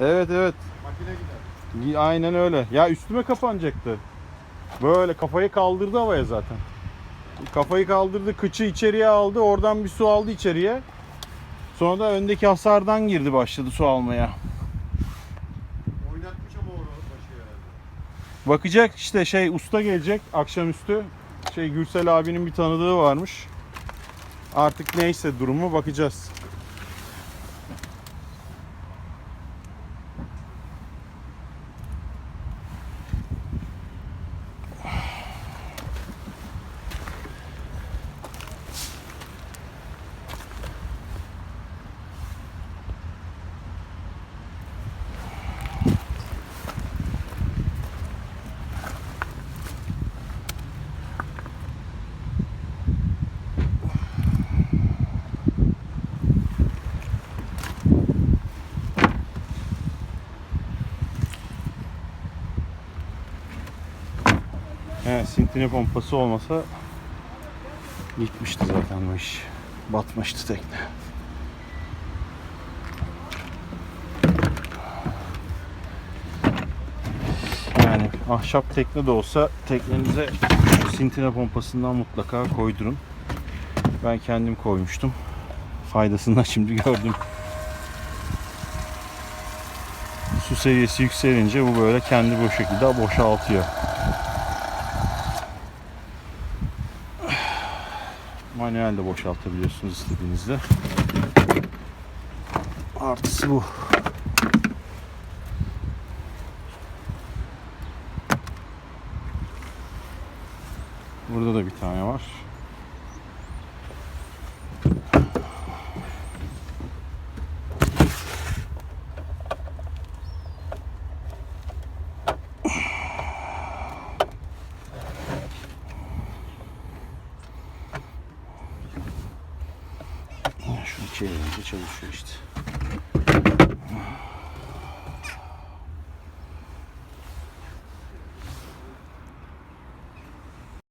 Evet evet. Makine gider. Aynen öyle. Ya üstüme kapanacaktı. Böyle kafayı kaldırdı havaya zaten. Kafayı kaldırdı, kıçı içeriye aldı. Oradan bir su aldı içeriye. Sonra da öndeki hasardan girdi başladı su almaya. Oynatmış ama onu başı herhalde. Bakacak işte şey usta gelecek akşamüstü. Şey Gürsel abinin bir tanıdığı varmış. Artık neyse durumu bakacağız. He, sintine pompası olmasa gitmişti zaten bu iş. Batmıştı tekne. Yani ahşap tekne de olsa teknenize sintine pompasından mutlaka koydurun. Ben kendim koymuştum. Faydasını da şimdi gördüm. Su seviyesi yükselince bu böyle kendi bu şekilde boşaltıyor. Manuel de boşaltabiliyorsunuz istediğinizde. Artısı bu. Burada da bir tane var. Çevirince çalışıyor işte.